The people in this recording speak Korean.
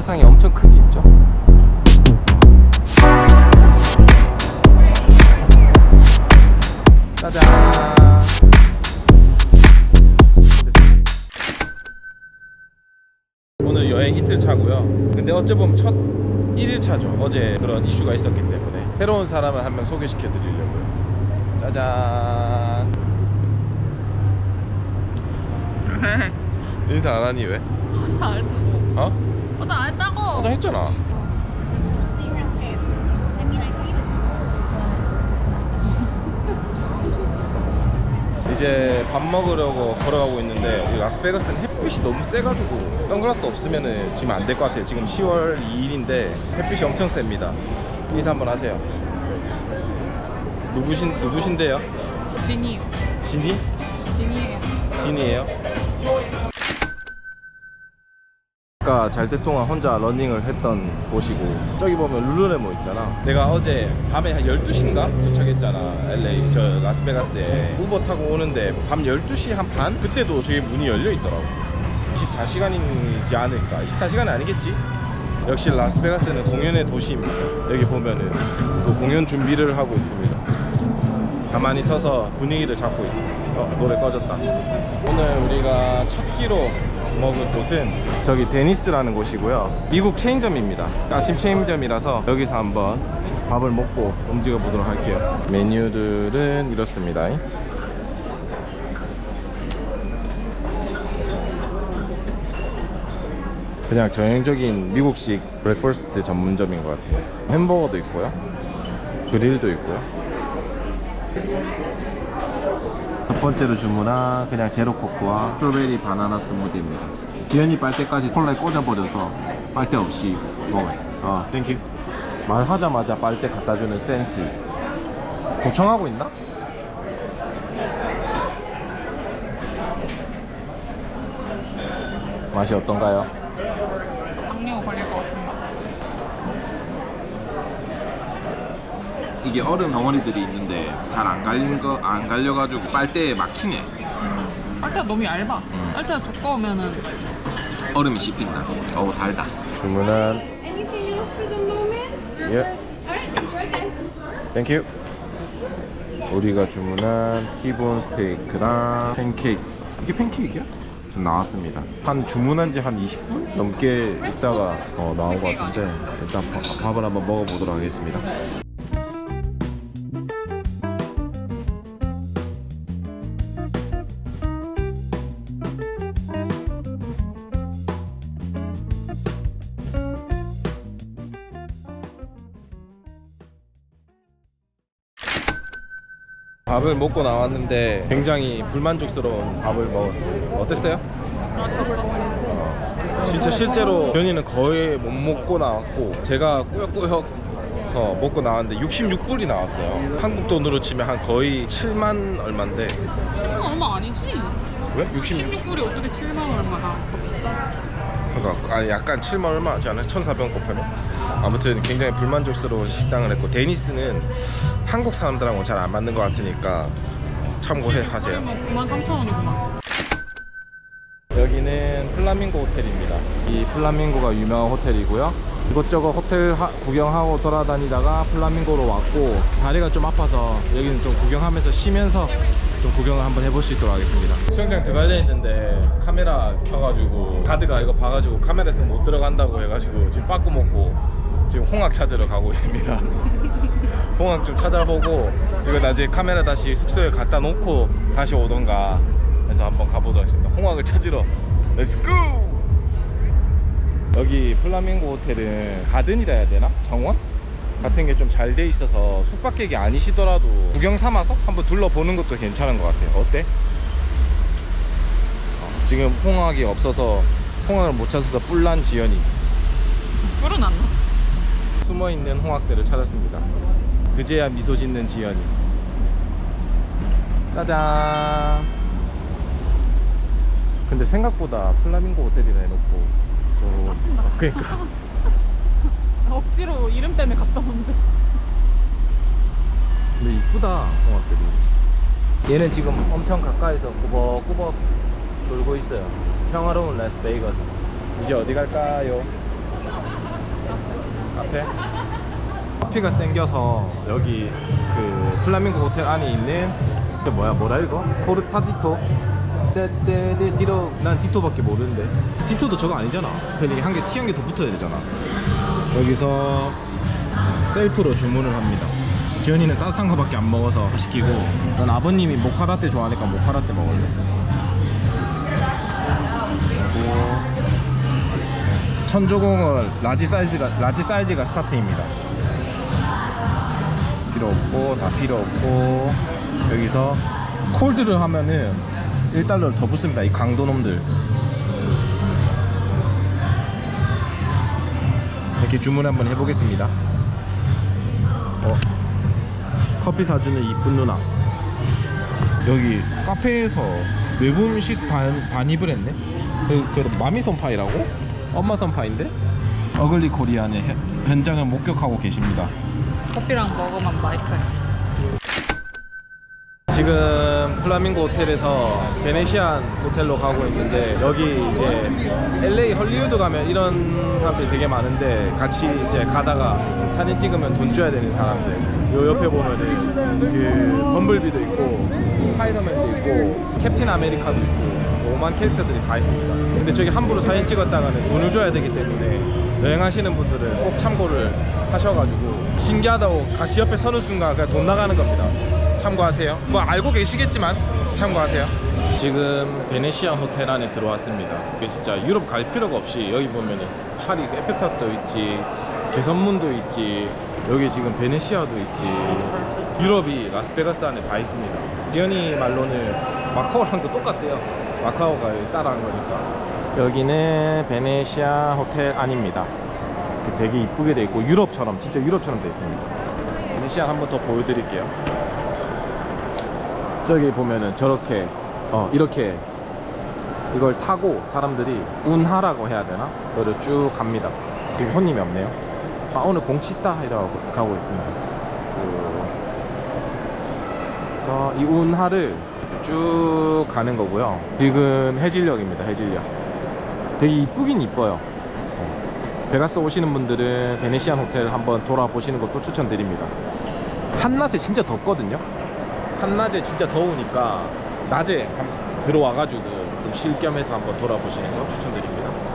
아시아상이 엄청 크게 있죠. 짜잔. 오늘 여행 이틀 차고요. 근데 어째 보면 첫 1일 차죠. 어제 그런 이슈가 있었기 때문에 새로운 사람을 한 명 소개시켜 드리려고요. 짜잔. 인사 안 하니 왜? 어제 안 했다고. 어? 어제 안 했다고. 어제 했잖아. 이제 밥 먹으려고 걸어가고 있는데 여기 라스베가스는 햇빛이 너무 세가지고 선글라스 없으면은 지금 안 될 것 같아요. 지금 10월 2일인데 햇빛이 엄청 셉니다. 인사 한번 하세요. 누구신 누구신데요? 진이요. 진이? 진이에요. 진이에요? 아까 잘 때 동안 혼자 러닝을 했던 곳이고 저기 보면 룰루레모 있잖아. 내가 어제 밤에 한 12시인가 도착했잖아 LA 저 라스베가스에. 우버 타고 오는데 밤 12시 한 반? 그때도 저기 문이 열려 있더라고. 24시간이지 않을까? 24시간은 아니겠지? 역시 라스베가스는 공연의 도시입니다. 여기 보면은 또 공연 준비를 하고 있습니다. 가만히 서서 분위기를 잡고 있습니다. 어, 노래 꺼졌다. 오늘 우리가 첫 끼로 먹을 곳은 저기 데니스라는 곳이고요. 미국 체인점입니다. 아침 체인점이라서 여기서 한번 밥을 먹고 움직여 보도록 할게요. 메뉴들은 이렇습니다. 그냥 전형적인 미국식 브렉퍼스트 전문점인 것 같아요. 햄버거도 있고요. 그릴도 있고요. 첫 번째로 주문한 그냥 제로 코코와 스트로베리 바나나 스무디입니다. 지연이 빨대까지 콜라에 꽂아버려서 빨대 없이 먹어요. 어, 땡큐. 말하자마자 빨대 갖다 주는 센스. 도청하고 있나? 맛이 어떤가요? 당뇨 걸릴 것 같은데. 이게 얼음 덩어리들이 있는데 잘 안 갈린 거 안 갈려가지고 빨대에 막히네. 빨대가 너무 얇아. 빨대가 두꺼우면은 얼음이 씹힌다. 어우 달다. 주문한 Anything else for the moment? 예. Alright, enjoy this. 땡큐. 우리가 주문한 티본 스테이크랑 팬케이크. 이게 팬케이크야? 좀 나왔습니다. 한 주문한 지 한 20분 넘게 있다가 어, 나온 것 같은데 일단 밥- 밥을 한번 먹어보도록 하겠습니다. 밥을 먹고 나왔는데 굉장히 불만족스러운 밥을 먹었습니다. 어땠어요? 어, 진짜 실제로 변이는 거의 못 먹고 나왔고 제가 꾸역꾸역 어, 먹고 나왔는데 66불이 나왔어요. 한국 돈으로 치면 한 거의 7만 얼마인데 7만 얼마 아니지? 왜? 66? 16불이 어떻게 7만 얼마나? 더 비싸? 그러니까 아니 약간 7만 얼마 하지 않아요? 1,400원 곱하면 아무튼 굉장히 불만족스러운 식당을 했고 데니스는 한국 사람들하고 잘 안 맞는 것 같으니까 참고해 하세요. 그러면 9만 3천 원이구나. 여기는 플라밍고 호텔입니다. 이 플라밍고가 유명한 호텔이고요. 이것저것 호텔 하- 구경하고 돌아다니다가 플라밍고로 왔고 다리가 좀 아파서 여기는 좀 구경하면서 쉬면서 좀 구경을 한번 해볼 수 있도록 하겠습니다. 수영장 들어가야 되는데 카메라 켜가지고 가드가 이거 봐가지고 카메라 있으면 못 들어간다고 해가지고 지금 빠꾸 먹고 지금 홍학 찾으러 가고 있습니다. 홍학 좀 찾아보고 이거 나중에 카메라 다시 숙소에 갖다 놓고 다시 오던가 해서 한번 가보도록 하겠습니다. 홍학을 찾으러 렛츠고! 여기 플라밍고 호텔은 가든이라 해야 되나? 정원? 같은 게 좀 잘 돼 있어서 숙박객이 아니시더라도 구경 삼아서 한번 둘러보는 것도 괜찮은 것 같아요. 어때? 어, 지금 홍학이 없어서 홍학을 못 찾아서 뿔난 지연이 뿔은 안 나. 숨어 있는 홍학들을 찾았습니다. 그제야 미소 짓는 지연이. 짜잔. 근데 생각보다 플라밍고 호텔이라 해놓고 좀 그러니까 억지로 이름 때문에 갔다 오는데. 근데 이쁘다 홍학들이. 얘는 지금 엄청 가까이서 꾸벅꾸벅 졸고 있어요. 평화로운 라스베이거스. 이제 어디 갈까요? 카페 커피가 땡겨서 여기 그 플라밍고 호텔 안에 있는 그 뭐야 뭐라 이거? 포르타디토 떼떼떼 디로 난 디토밖에 모르는데 디토도 저거 아니잖아 그냥 이게 한 개 티 한 개 더 붙어야 되잖아 여기서 셀프로 주문을 합니다. 지연이는 따뜻한 거밖에 안 먹어서 시키고 난 아버님이 모카라떼 좋아하니까 모카라떼 먹을래. 그리고 천조공은 라지 사이즈가 라지 사이즈가 스타트입니다. 필요 없고 다 필요 없고 여기서 콜드를 하면은 1달러를 더 붙습니다 이 강도놈들 이렇게 주문 한번 해보겠습니다 어, 커피 사주는 이쁜 누나 여기 카페에서 외부 음식 반, 반입을 했네 그, 그 마미 선파이라고? 엄마 선파인데? 어글리 코리안의 현- 현장을 목격하고 계십니다 커피랑 먹으면 맛있어요. 지금 플라밍고 호텔에서 베네시안 호텔로 가고 있는데 여기 이제 LA 헐리우드 가면 이런 사람들이 되게 많은데 같이 이제 가다가 사진 찍으면 돈 줘야 되는 사람들. 요 옆에 보면은 그 범블비도 있고 스파이더맨도 있고 캡틴 아메리카도 있고 오만 캐릭터들이 다 있습니다. 근데 저기 함부로 사진 찍었다가는 돈을 줘야 되기 때문에 여행하시는 분들은 꼭 참고를 하셔가지고 신기하다고 같이 옆에 서는 순간 그냥 돈 나가는 겁니다 참고하세요. 뭐 알고 계시겠지만 참고하세요. 지금 베네시안 호텔 안에 들어왔습니다. 이게 진짜 유럽 갈 필요가 없이 여기 보면은 파리 에펠탑도 있지, 개선문도 있지, 여기 지금 베네시아도 있지. 유럽이 라스베가스 안에 다 있습니다. 지연이 말로는 마카오랑도 똑같대요. 마카오가 따라한 거니까. 여기는 베네시아 호텔. 그 되게 이쁘게 돼 있고 유럽처럼 진짜 유럽처럼 돼 있습니다. 베네시안 한번 더 보여드릴게요. 저기 보면은 저렇게 어 이렇게 이걸 타고 사람들이 운하라고 해야 되나? 그거를 쭉 갑니다. 지금 손님이 없네요. 아 오늘 공치다 이라고 가고 있습니다. 쭉. 그래서 이 운하를 쭉 가는 거고요. 지금 해질녘입니다. 해질녘. 되게 이쁘긴 이뻐요. 어. 베가스 오시는 분들은 베네시안 호텔 한번 돌아보시는 것도 추천드립니다. 한낮에 진짜 덥거든요. 한낮에 진짜 더우니까 낮에 한- 들어와가지고 좀 쉴 겸해서 한번 돌아보시는 거 추천드립니다.